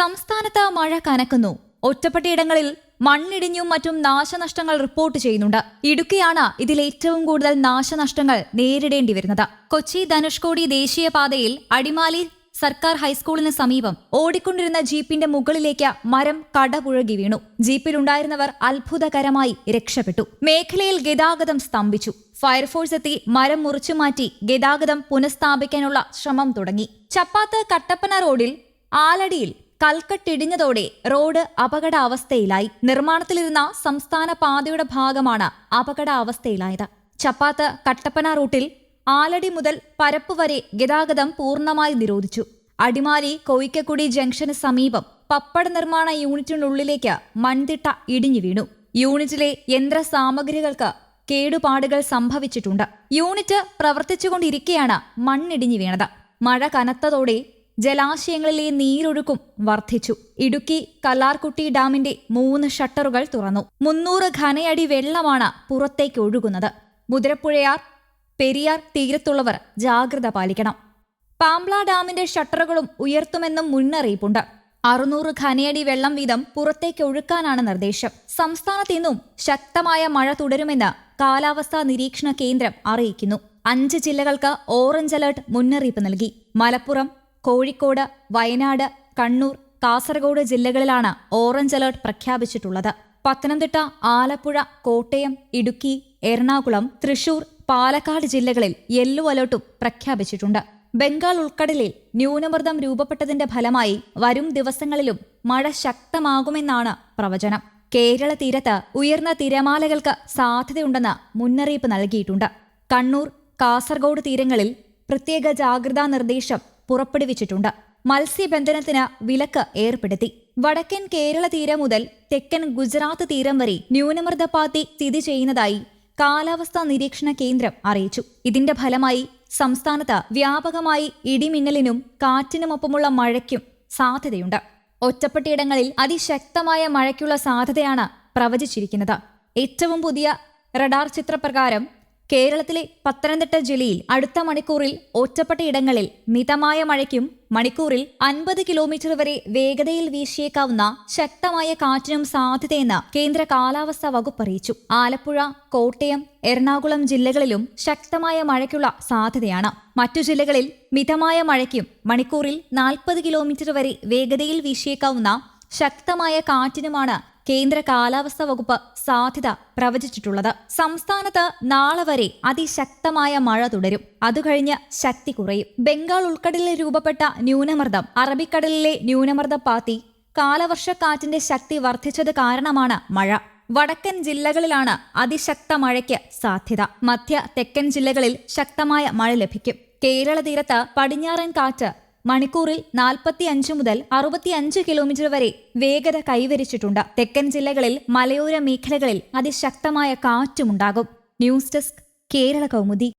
സംസ്ഥാനത്ത് മഴ കനക്കുന്നു. ഒറ്റപ്പെട്ടയിടങ്ങളിൽ മണ്ണിടിഞ്ഞും മറ്റും നാശനഷ്ടങ്ങൾ റിപ്പോർട്ട് ചെയ്യുന്നുണ്ട്. ഇടുക്കിയാണ് ഇതിൽ ഏറ്റവും കൂടുതൽ നാശനഷ്ടങ്ങൾ നേരിടേണ്ടി വരുന്നത്. കൊച്ചി ധനുഷ്കോടി ദേശീയപാതയിൽ അടിമാലി സർക്കാർ ഹൈസ്കൂളിന് സമീപം ഓടിക്കൊണ്ടിരുന്ന ജീപ്പിന്റെ മുകളിലേക്ക് മരം കടപുഴകി വീണു. ജീപ്പിലുണ്ടായിരുന്നവർ അത്ഭുതകരമായി രക്ഷപ്പെട്ടു. മേഖലയിൽ ഗതാഗതം സ്തംഭിച്ചു. ഫയർഫോഴ്സ് എത്തി മരം മുറിച്ചു മാറ്റി ഗതാഗതം പുനഃസ്ഥാപിക്കാനുള്ള ശ്രമം തുടങ്ങി. ചപ്പാത്ത് കട്ടപ്പന റോഡിൽ ആലടിയിൽ കൽക്കട്ടിടിഞ്ഞതോടെ റോഡ് അപകടാവസ്ഥയിലായി. നിർമ്മാണത്തിലിരുന്ന സംസ്ഥാന പാതയുടെ ഭാഗമാണ് അപകടാവസ്ഥയിലായത്. ചപ്പാത്ത് കട്ടപ്പന റൂട്ടിൽ ആലടി മുതൽ പരപ്പ് വരെ ഗതാഗതം പൂർണമായി നിരോധിച്ചു. അടിമാലി കോയിക്കക്കുടി ജംഗ്ഷന് സമീപം പപ്പട നിർമ്മാണ യൂണിറ്റിനുള്ളിലേക്ക് മൺതിട്ട ഇടിഞ്ഞു വീണു. യൂണിറ്റിലെ യന്ത്ര സാമഗ്രികൾക്ക് കേടുപാടുകൾ സംഭവിച്ചിട്ടുണ്ട്. യൂണിറ്റ് പ്രവർത്തിച്ചുകൊണ്ടിരിക്കെയാണ് മണ്ണിടിഞ്ഞു വീണത്. മഴ കനത്തതോടെ ജലാശയങ്ങളിലെ നീരൊഴുക്കും വർദ്ധിച്ചു. ഇടുക്കി കല്ലാർകുട്ടി ഡാമിന്റെ മൂന്ന് ഷട്ടറുകൾ തുറന്നു. മുന്നൂറ് ഘനയടി വെള്ളമാണ് പുറത്തേക്ക് ഒഴുകുന്നത്. മുതിരപ്പുഴയാർ പെരിയാർ തീരത്തുള്ളവർ ജാഗ്രത പാലിക്കണം. പാംബ്ല ഡാമിന്റെ ഷട്ടറുകളും ഉയർത്തുമെന്നും മുന്നറിയിപ്പുണ്ട്. അറുന്നൂറ് ഖനയടി വെള്ളം വീതം പുറത്തേക്ക് ഒഴുക്കാനാണ് നിർദ്ദേശം. സംസ്ഥാനത്ത് ഇന്നും ശക്തമായ മഴ തുടരുമെന്ന് കാലാവസ്ഥാ നിരീക്ഷണ കേന്ദ്രം അറിയിക്കുന്നു. അഞ്ച് ജില്ലകൾക്ക് ഓറഞ്ച് അലർട്ട് മുന്നറിയിപ്പ് നൽകി. മലപ്പുറം കോഴിക്കോട് വയനാട് കണ്ണൂർ കാസർഗോഡ് ജില്ലകളിലാണ് ഓറഞ്ച് അലർട്ട് പ്രഖ്യാപിച്ചിട്ടുള്ളത്. പത്തനംതിട്ട ആലപ്പുഴ കോട്ടയം ഇടുക്കി എറണാകുളം തൃശൂർ പാലക്കാട് ജില്ലകളിൽ യെല്ലോ അലർട്ടും പ്രഖ്യാപിച്ചിട്ടുണ്ട്. ബംഗാൾ ഉൾക്കടലിൽ ന്യൂനമർദ്ദം രൂപപ്പെട്ടതിന്റെ ഫലമായി വരും ദിവസങ്ങളിലും മഴ ശക്തമാകുമെന്നാണ് പ്രവചനം. കേരള തീരത്ത് ഉയർന്ന തിരമാലകൾക്ക് സാധ്യതയുണ്ടെന്ന് മുന്നറിയിപ്പ് നൽകിയിട്ടുണ്ട്. കണ്ണൂർ കാസർഗോഡ് തീരങ്ങളിൽ പ്രത്യേക ജാഗ്രതാ നിർദ്ദേശം പുറപ്പെടുവിച്ചിട്ടുണ്ട്. മത്സ്യബന്ധനത്തിന് വിലക്ക് ഏർപ്പെടുത്തി. വടക്കൻ കേരള തീരം മുതൽ തെക്കൻ ഗുജറാത്ത് തീരം വരെ ന്യൂനമർദ്ദപാത്തി സ്ഥിതി ചെയ്യുന്നതായി കാലാവസ്ഥാ നിരീക്ഷണ കേന്ദ്രം അറിയിച്ചു. ഇതിന്റെ ഫലമായി സംസ്ഥാനത്ത് വ്യാപകമായി ഇടിമിന്നലിനും കാറ്റിനുമൊപ്പമുള്ള മഴയ്ക്കും സാധ്യതയുണ്ട്. ഒറ്റപ്പെട്ടയിടങ്ങളിൽ അതിശക്തമായ മഴയ്ക്കുള്ള സാധ്യതയാണ് പ്രവചിച്ചിരിക്കുന്നത്. ഏറ്റവും പുതിയ റഡാർ ചിത്രപ്രകാരം കേരളത്തിലെ പത്തനംതിട്ട ജില്ലയിൽ അടുത്ത മണിക്കൂറിൽ ഒറ്റപ്പെട്ട ഇടങ്ങളിൽ മിതമായ മഴയ്ക്കും മണിക്കൂറിൽ അൻപത് കിലോമീറ്റർ വരെ വേഗതയിൽ വീശിയേക്കാവുന്ന ശക്തമായ കാറ്റിനും സാധ്യതയെന്ന് കേന്ദ്ര കാലാവസ്ഥാ വകുപ്പ് അറിയിച്ചു. ആലപ്പുഴ കോട്ടയം എറണാകുളം ജില്ലകളിലും ശക്തമായ മഴയ്ക്കുള്ള സാധ്യതയാണ്. മറ്റു ജില്ലകളിൽ മിതമായ മഴയ്ക്കും മണിക്കൂറിൽ നാൽപ്പത് കിലോമീറ്റർ വരെ വേഗതയിൽ വീശിയേക്കാവുന്ന ശക്തമായ കാറ്റിനുമാണ് കേന്ദ്ര കാലാവസ്ഥാ വകുപ്പ് സാധ്യത പ്രവചിച്ചിട്ടുള്ളത്. സംസ്ഥാനത്ത് നാളെ വരെ അതിശക്തമായ മഴ തുടരും. അതുകഴിഞ്ഞ് ശക്തി കുറയും. ബംഗാൾ ഉൾക്കടലിൽ രൂപപ്പെട്ട ന്യൂനമർദ്ദം അറബിക്കടലിലെ ന്യൂനമർദ്ദ പാത്തി കാലവർഷക്കാറ്റിന്റെ ശക്തി വർദ്ധിച്ചത് കാരണമാണ് മഴ. വടക്കൻ ജില്ലകളിലാണ് അതിശക്ത മഴയ്ക്ക് സാധ്യത. മധ്യ തെക്കൻ ജില്ലകളിൽ ശക്തമായ മഴ ലഭിക്കും. കേരള തീരത്ത് പടിഞ്ഞാറൻ കാറ്റ് മണിക്കൂറിൽ നാൽപ്പത്തി അഞ്ച് മുതൽ അറുപത്തിയഞ്ച് കിലോമീറ്റർ വരെ വേഗത കൈവരിച്ചിട്ടുണ്ട്. തെക്കൻ ജില്ലകളിൽ മലയോര മേഖലകളിൽ അതിശക്തമായ കാറ്റുമുണ്ടാകും. News desk Kerala Kaumudi.